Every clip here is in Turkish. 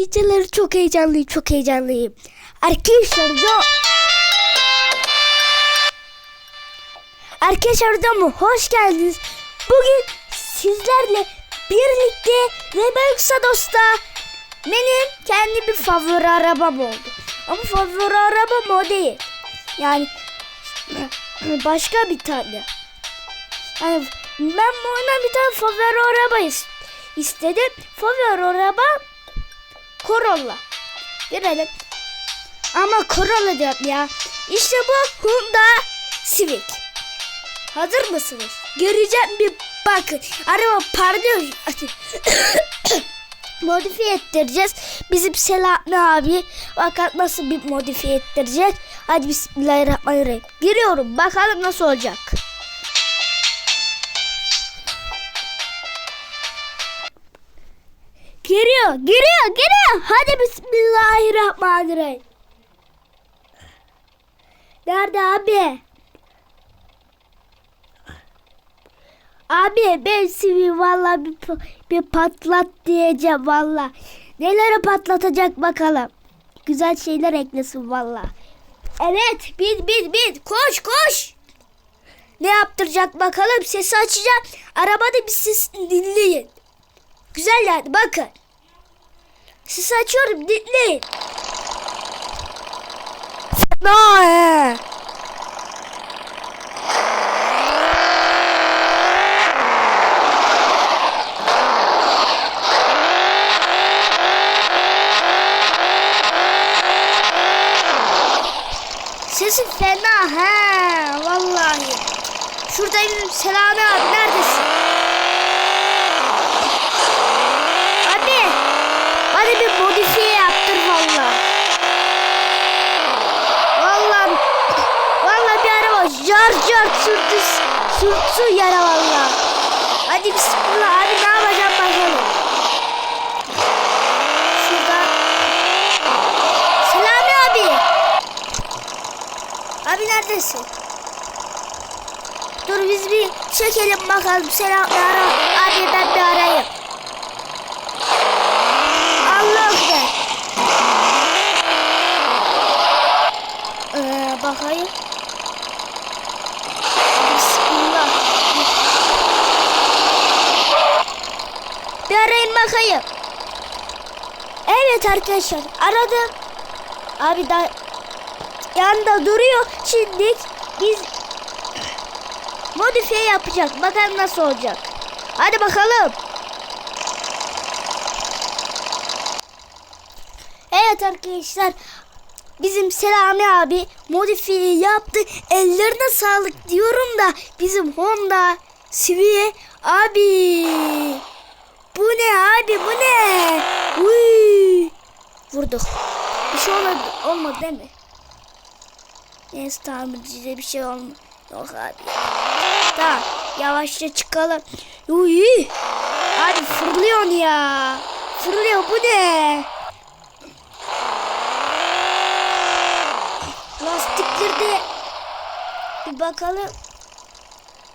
Geceleri çok heyecanlıyım, çok heyecanlıyım. Arkadaşlar da... Arkadaşlar da hoş geldiniz. Bugün sizlerle birlikte Rebelsa Dost'a benim kendi bir favori arabam oldu. Ama favori arabam o değil. Yani başka bir tane. Yani ben bu oyuna bir tane favori araba is- istedim. Favori araba Corolla. Görelim. Ama Corolla diyorum ya. İşte bu Honda Civic. Hazır mısınız? Göreceğim bir bakın. Araba parlıyor. modifiye ettireceğiz. Bizim Selahattin abi bakalım nasıl bir modifiye ettirecek. Hadi bismillahirrahmanirrahim. Giriyorum bakalım nasıl olacak. Giriyor, giriyor, giriyor. Hadi bismillahirrahmanirrahim. Nerede abi? Abi ben sivi valla bir, bir patlat diyeceğim valla. Neleri patlatacak bakalım. Güzel şeyler eklesin valla. Evet bin bin bin koş koş. Ne yaptıracak bakalım sesi açacağım. Arabada bir ses dinleyin. Güzel yani bakın. Sesi açıyorum dinleyin. Fena he. Sesi fena he vallahi. Şuradayım Selami abi neredesin? Abi bana bir modifiye yaptır valla. Valla valla bir araba jar sürtü sürtsün yere valla. Hadi bismillah abi ne yapacağım bakalım. Şurada. Selami abi. Abi neredesin? Dur biz bir çekelim bakalım. Selam ara. Abi ben bir arayayım. Allah be. Ee, bakayım. Bismillah. Bir arayın bakayım. Evet arkadaşlar aradım. Abi da yanında duruyor. Şimdi biz modifiye yapacak. Bakalım nasıl olacak. Hadi bakalım. Evet arkadaşlar. Bizim Selami abi modifiye yaptı. Ellerine sağlık diyorum da bizim Honda Civic abi. Bu ne abi bu ne? Uy. Vurduk. Bir şey olmadı, olmadı değil mi? Neyse tamircide bir şey olmadı. Yok abi. Tamam yavaşça çıkalım. Uy. Abi fırlıyorsun ya. Fırlıyor bu ne? Lastikleri bir bakalım.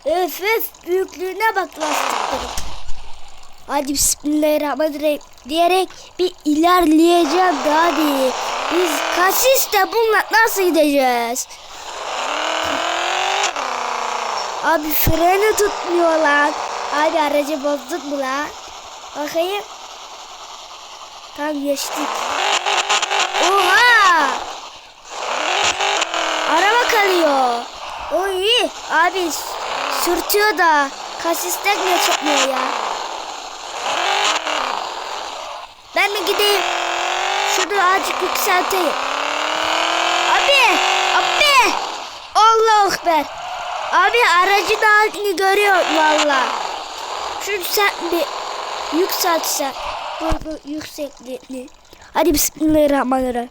Öf öf büyüklüğüne bak lastiklerin. Hadi bismillahirrahmanirrahim diyerek bir ilerleyeceğim de hadi. Biz kasiste bununla nasıl gideceğiz? Abi freni tutmuyor lan. Abi aracı bozduk mu lan? Bakayım. Tam geçtik. Oha! Araba kalıyor. O iyi. Abi sürtüyor da kasisten ne çıkmıyor ya. Ben mi gideyim? Şunu azıcık yükselteyim. Abi! Abi! Allah ekber. Abi aracın halini görüyor valla. Şunu sen bir yükseltsen. Bu, bu yüksekliğini. Hadi bismillahirrahmanirrahim.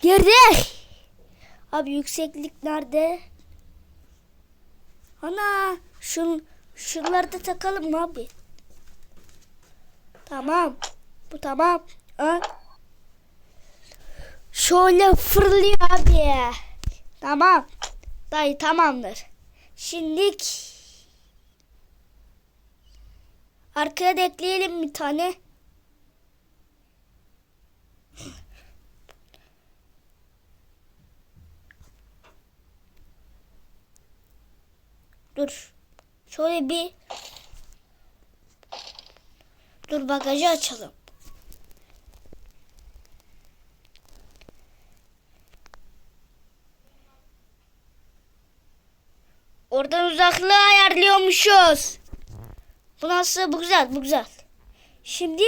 Girdik. Abi yükseklik nerede? Ana şun şunları da takalım abi? Tamam. Bu tamam. Ha? Şöyle fırlıyor abi. Tamam. Dayı tamamdır. Şimdilik arkaya da ekleyelim bir tane. Dur. Şöyle bir Dur bagajı açalım. Oradan uzaklığı ayarlıyormuşuz. Bu nasıl? Bu güzel, bu güzel. Şimdi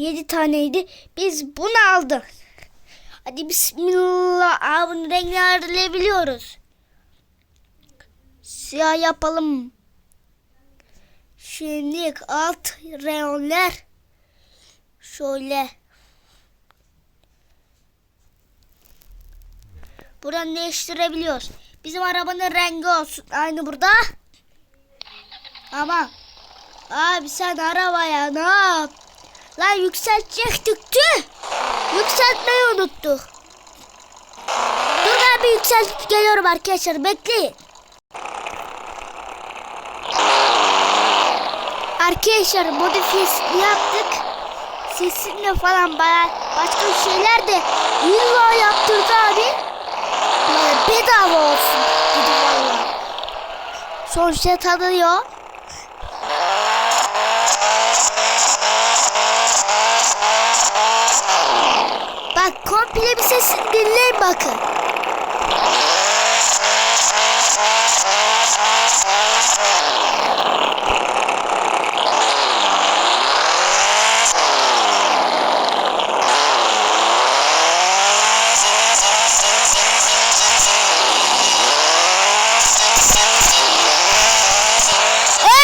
Yedi taneydi. Biz bunu aldık. Hadi bismillah. Aa, bunun rengini ayarlayabiliyoruz. Siyah yapalım. Şimdi alt reyonlar şöyle. Buradan değiştirebiliyoruz. Bizim arabanın rengi olsun. Aynı burada. Ama abi sen arabaya ne yap? Lan yükseltecektik tüh. Yükseltmeyi unuttuk. Dur ben bir yükseltip geliyorum arkadaşlar. Bekleyin. Arkadaşlar modifiyesini yaptık. Sesinle falan baya başka şeyler de illa yaptırdı abi. Böyle bedava olsun dedi valla. Sonuçta tanıyor. Bak komple bir sesini dinleyin bakın.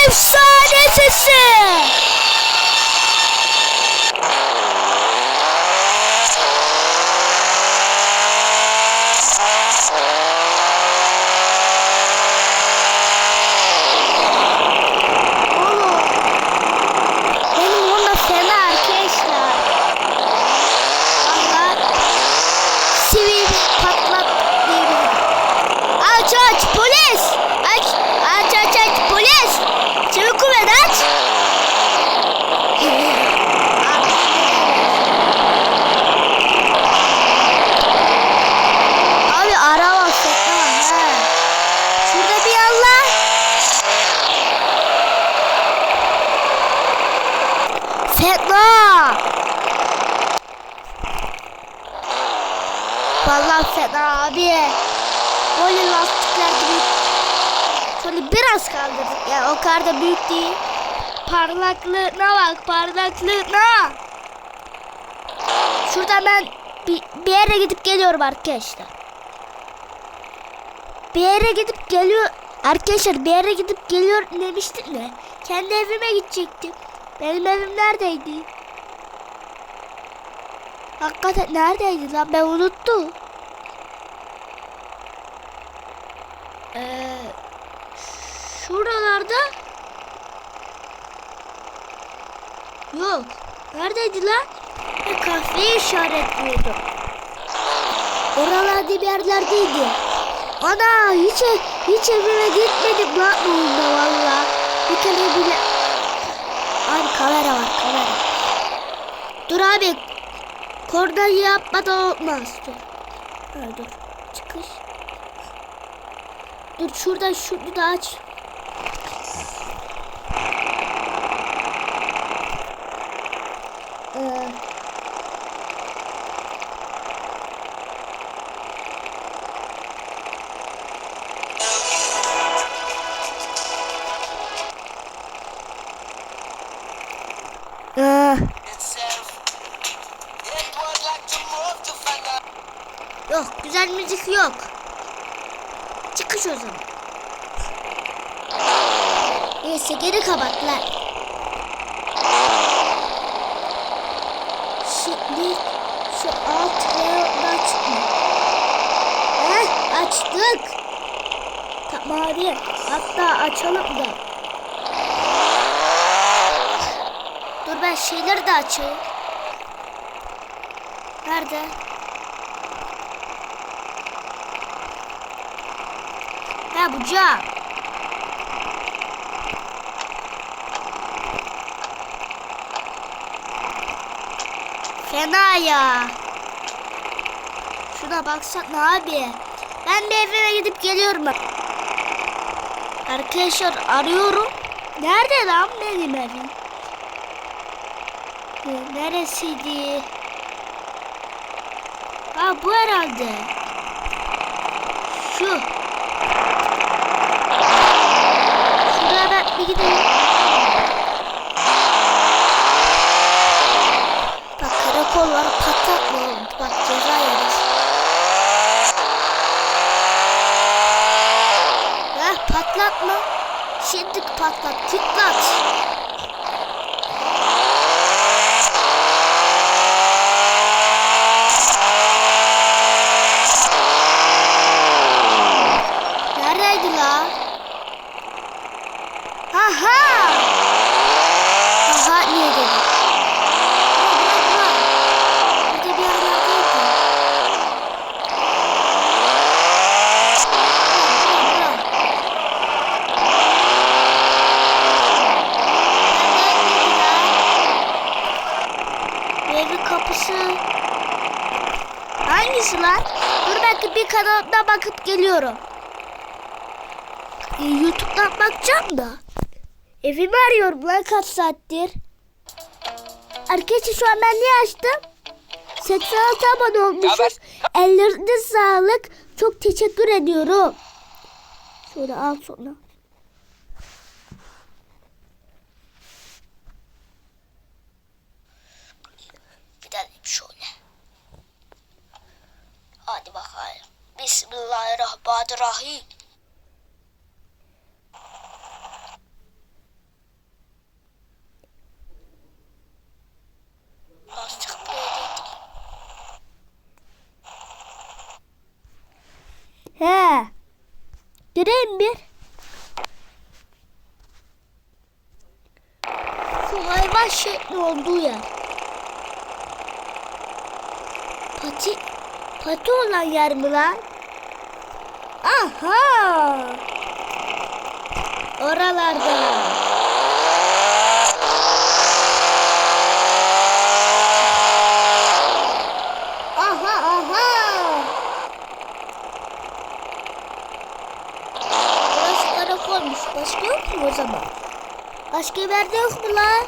Efsane sesi. Oğlum. Benim onda fena arkadaşlar. Valla sivil patlat diyebilirim. Aç aç polis. Aç aç aç aç polis. Çevik kuvvet aç. Abi araba saklan ha. Şurada bir Allah. Fena. Vallahi fena abi. Böyle lastikler gibi. Şöyle biraz kaldırdık. Ya o kadar da büyük değil. Parlaklığına bak parlaklığına. Şurada ben bir, bir yere gidip geliyorum arkadaşlar. Bir yere gidip geliyor. Arkadaşlar bir yere gidip geliyor demiştim de. Kendi evime gidecektim. Benim evim neredeydi? Hakikaten neredeydi lan ben unuttum. Ee, şuralarda yok. Neredeydi lan? Ha, kahveyi işaretliyordu. Oralarda bir yerlerdeydi. Ana hiç hiç evime gitmedim lan bu oyunda valla. Bir kere bile. Abi kamera var kamera. Dur abi. Kordan yapmadan olmaz. Dur. Ha, dur. Dur şuradan şunu da aç. Ee, Ee, yok güzel müzik yok. Çıkış o zaman. Neyse geri kapat lan. Şimdi şu alt reyondan çıkma. Heh açtık. Tamam hadi. Hatta açalım da. Dur ben şeyleri de açayım. Nerede? Yapacağım. Fena ya. Şuna baksana abi. Ben bir evime gidip geliyorum. Arkadaşlar arıyorum. Nerede lan benim evim? Ee, Neresiydi? Ha bu herhalde. Şu. Şuraya ben bir gideyim. Bak karakol var patlatma oğlum. Bak ceza yeriz. Heh patlatma. Şimdi patlat. Tıklat. Neredeydi la? Aha! Aha niye dedi? Burada bir yerlerdeydi. Neredeydi la? Bu Evin kapısı. Hangisi lan? Bir kanalda bakıp geliyorum. Ee, YouTube'dan bakacağım da. Evimi arıyorum lan kaç saattir. Arkadaşlar şu an ben niye açtım? 86 abone olmuşuz. Ellerine sağlık. Çok teşekkür ediyorum. Şöyle al sonra. Gidelim şöyle. Hadi bakalım. Bismillahirrahmanirrahim. Lastik böyleydi. He. Gireyim bir. Şu hayvan şekli olduğu yer. Pati, pati olan yer mi lan? Aha! Oralarda. Aha aha. Burası karakolmuş. Başka yok mu o zaman? Başka bir yerde yok mu lan?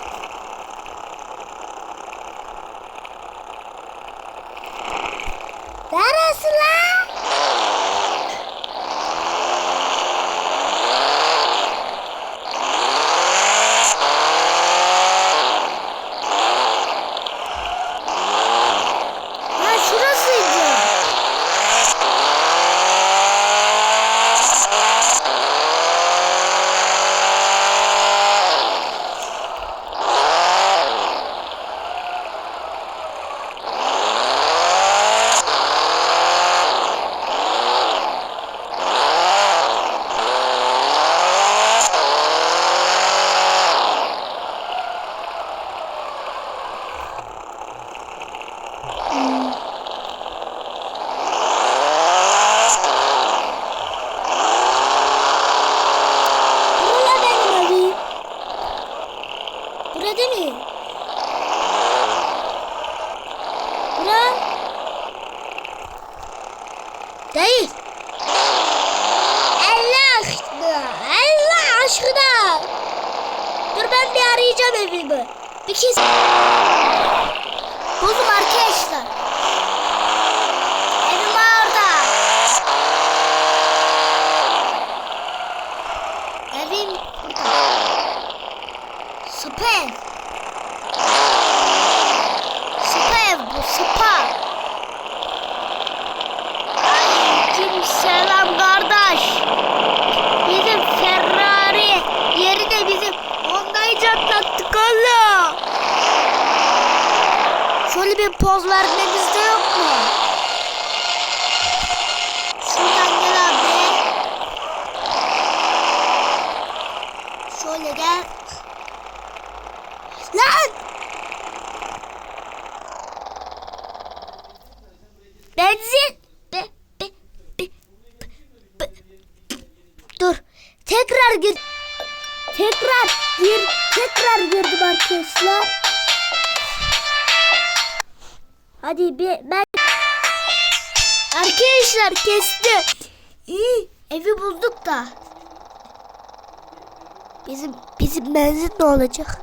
Arkadaşlar kesti. İyi, evi bulduk da. Bizim bizim benzin ne olacak?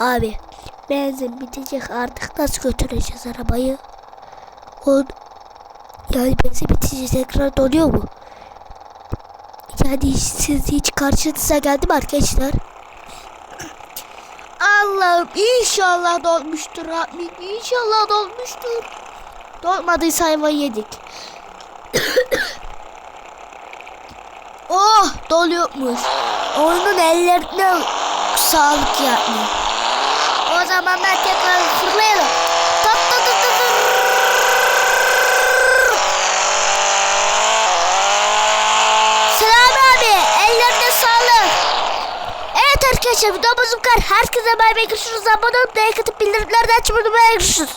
Abi benzin bitecek artık nasıl götüreceğiz arabayı? O yani benzin bitince tekrar doluyor mu? Yani siz hiç karşınıza geldi mi arkadaşlar? Allah'ım inşallah dolmuştur Rabbim inşallah dolmuştur. Dolmadıysa ayvayı yedik. oh doluyormuş. Onun ellerine sağlık yani. O zaman ben tekrar fırlayalım. Tat tat tat tat. Selam abi ellerine sağlık. Evet arkadaşlar videomuz bu kadar. Herkese bay bay görüşürüz. Abone olup like atıp bildirimlerden açmayı unutmayın. Görüşürüz.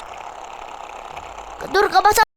Dur kapatalım.